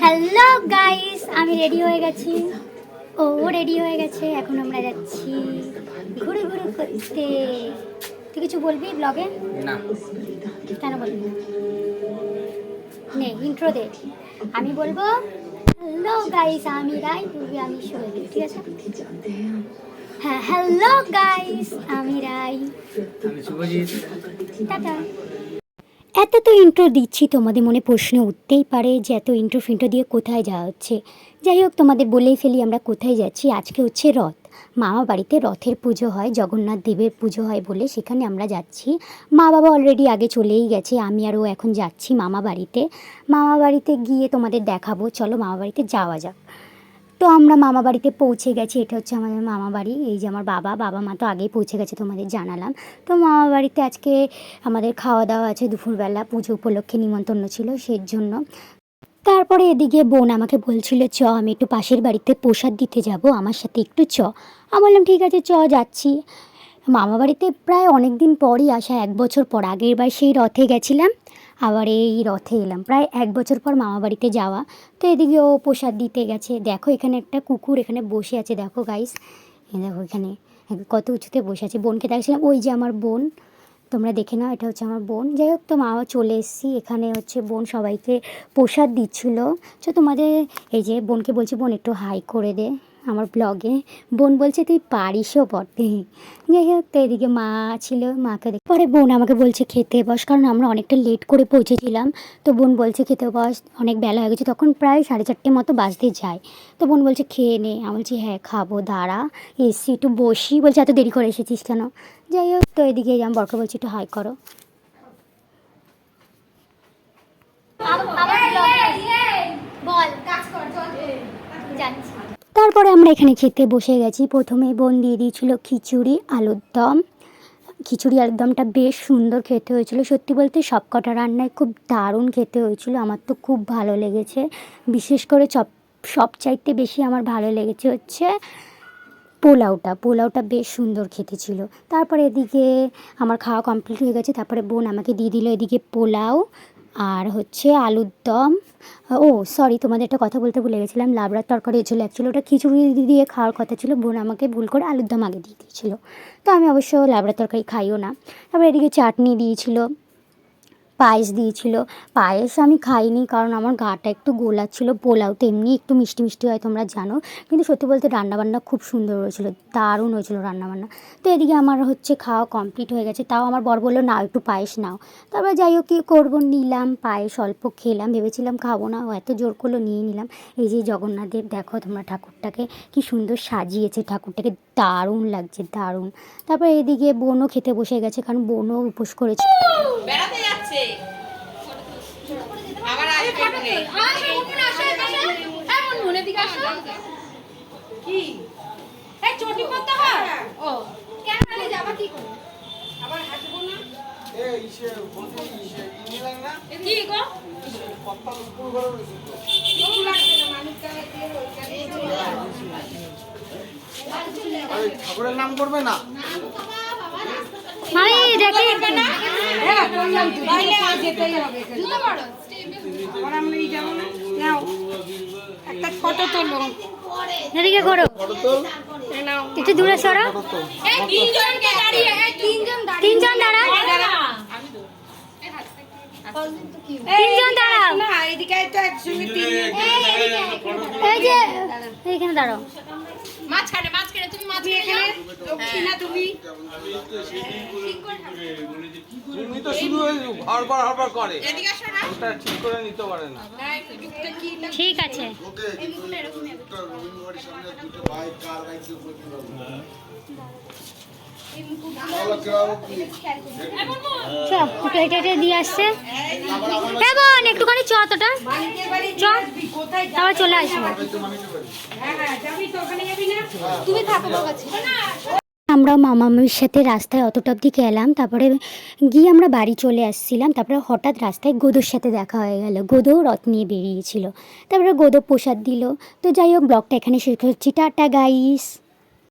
Hello guys আমি ready হয়ে গেছি। ও রেডি হয়ে গেছে। এখন আমরা যাচ্ছি ঘুরে ঘুরে করতে তুই কিছু বলবি ব্লগে না। কেন বলবি না? ইন্ট্রো দে। আমি বলব হ্যালো গাইস আমি রাই তুই আমি শৈলী ঠিক আছে? হ্যাঁ হ্যালো গাইস আমি রাই। টাটা। এত তো ইন্ট্রো দিচ্ছি, তোমাদের মনে প্রশ্ন উঠতেই পারে যে এত ইন্ট্রো ফিন্ট্রো দিয়ে কোথায় যাওয়া হচ্ছে। যাই হোক, তোমাদের বলেই ফেলি আমরা কোথায় যাচ্ছি। আজকে হচ্ছে রথ। মামা বাড়িতে রথের পুজো হয়, জগন্নাথ দেবের পুজো হয় বলে সেখানে আমরা যাচ্ছি। মা বাবা অলরেডি আগে চলেই গেছে, আমি আরও এখন যাচ্ছি মামা বাড়িতে। মামা বাড়িতে গিয়ে তোমাদের দেখাবো। চলো মামা বাড়িতে যাওয়া যাক। তো আমরা মামা বাড়িতে পৌঁছে গেছি। এটা হচ্ছে আমাদের মামা বাড়ি। এই যে আমার বাবা বাবা মা তো আগেই পৌঁছে গেছে তোমাদের জানালাম। তো মামা বাড়িতে আজকে আমাদের খাওয়া দাওয়া আছে, দুপুরবেলা পুজো উপলক্ষে নিমন্ত্রণ ছিল সেই জন্য তারপরে এদিকে বোন আমাকে বলছিল, চ, আমি একটু পাশের বাড়িতে প্রসাদ দিতে যাব, আমার সাথে একটু চ। আমি বললাম, ঠিক আছে, চ, যাচ্ছি। মামা বাড়িতে প্রায় অনেক দিন পরই আসা, এক বছর পর, আগের বার সেই রথে গেছিলাম। আবার এই রথে এলাম। প্রায় এক বছর পর মামা বাড়িতে যাওয়া। তো এদিকে ও প্রসাদ দিতে গেছে। দেখো এখানে একটা কুকুর এখানে বসে আছে, দেখো গাইস দেখো এখানে কত উঁচুতে বসে আছে। বোনকে দেখছিলাম ওই যে আমার বোন। তোমরা দেখে নাও, এটা হচ্ছে আমার বোন। যাই হোক, তো মাও চলে এসেছি। এখানে হচ্ছে বোন সবাইকে প্রসাদ দিচ্ছিল। তো তোমাদের এই যে বোনকে বলছি, বোন একটু হাই করে দে। আমার ব্লগে বোন বলছে, তুই পারিসও বটে। যাই হোক, তো এদিকে মা ছিল, মাকে দেখ। পরে বোন আমাকে বলছে, খেতে বস। কারণ আমরা অনেকটা লেট করে পৌঁছেছিলাম। তো বোন বলছে, খেতে বস। অনেক বেলা হয়ে গেছে, তখন প্রায় সাড়ে চারটে মতো বাজতে যায়। তো বোন বলছে, খেয়ে নে। আমি বলছি হ্যাঁ খাব, দাঁড়া। এসছি একটু বসি। বলছে, এত দেরি করে এসেছিস কেন? যাই হোক, তো এদিকে আমি বরকে বলছি, একটু হাই করো। তারপরে আমরা এখানে খেতে বসে গেছি। প্রথমে বোন দিয়ে দিয়েছিল খিচুড়ি, আলুর দম। খিচুড়ি, আলুর দমটা বেশ সুন্দর খেতে হয়েছিল। সত্যি বলতে সব কটা রান্নায় খুব দারুণ খেতে হয়েছিল। আমার তো খুব ভালো লেগেছে। বিশেষ করে সব সব চাইতে বেশি আমার ভালো লেগেছে হচ্ছে পোলাওটা। পোলাওটা বেশ সুন্দর খেতে ছিল। তারপরে এদিকে আমার খাওয়া কমপ্লিট হয়ে গেছে। তারপরে বোন আমাকে দিয়ে দিল এদিকে পোলাও। আর হচ্ছে আলুর দম। ও সরি তোমাদের একটা কথা বলতে ভুলে গেছিলাম। লাবড়ার তরকারি ছিল। অ্যাকচুয়ালি ওটা খিচুড়ি দিয়ে খাওয়ার কথা ছিল। বোন আমাকে ভুল করে আলুর দম আগে দিয়ে দিয়েছিলো। তো আমি অবশ্য লাবড়ার তরকারি খাইও না। তারপরে এদিকে চাটনি দিয়েছিল। পায়েস দিয়েছিল। পায়েস আমি খাইনি কারণ আমার গাটা একটু গোলাচ্ছিল, পোলাও তো এমনি একটু মিষ্টি মিষ্টি হয় তোমরা জানো। কিন্তু সত্যি বলতে রান্নাবান্না খুব সুন্দর হয়েছিল, দারুণ হয়েছিল রান্নাবান্না। তো এদিকে আমার হচ্ছে খাওয়া কমপ্লিট হয়ে গেছে, তাও আমার বর বলল না একটু পায়েস নাও। তারপরে যাই হোক, কী করব, নিলাম, পায়েস অল্প খেলাম, ভেবেছিলাম খাব না এত জোর করল, নিয়ে নিলাম। এই যে জগন্নাথের দেখো তোমরা ঠাকুরটাকে কি সুন্দর সাজিয়েছে, ঠাকুরটাকে দারুণ লাগছে, দারুণ। তারপরে এদিকে বোনও খেতে বসে গেছে, কারণ বোনও উপোস করেছে। যাচ্ছে আবার আসবে কি? এই চটি করতে হয়? ও কেন তাহলে যাবা কি করে? আবার হাসবো না? কি গো? কিছু লাগবে না মানুষটা দিয়ে ওইখানে চলে যাবে। ঠাকুরের নাম করবে না মামি দেখি হ্যাঁ একটা ফটো তোলো দূরে তিনজন দাঁড়াও। তুমি? তো শুধু হরবার হরবার করে। ওটা ঠিক করে নিতে পারে না। আছে। টেটে দিয়ে আসছে। আমরা মামামির সাথে রাস্তায় অতটা অবধি গেলাম, তারপরে গিয়ে আমরা বাড়ি চলে আসছিলাম, তারপরে হঠাৎ রাস্তায় গোদোর সাথে দেখা হয়ে গেল। গোদো রথ নিয়ে বেরিয়েছিল। তারপরে গোদো প্রসাদ দিল। তো যাই হোক, ব্লগটা এখানে শেষ করছি। Tata guys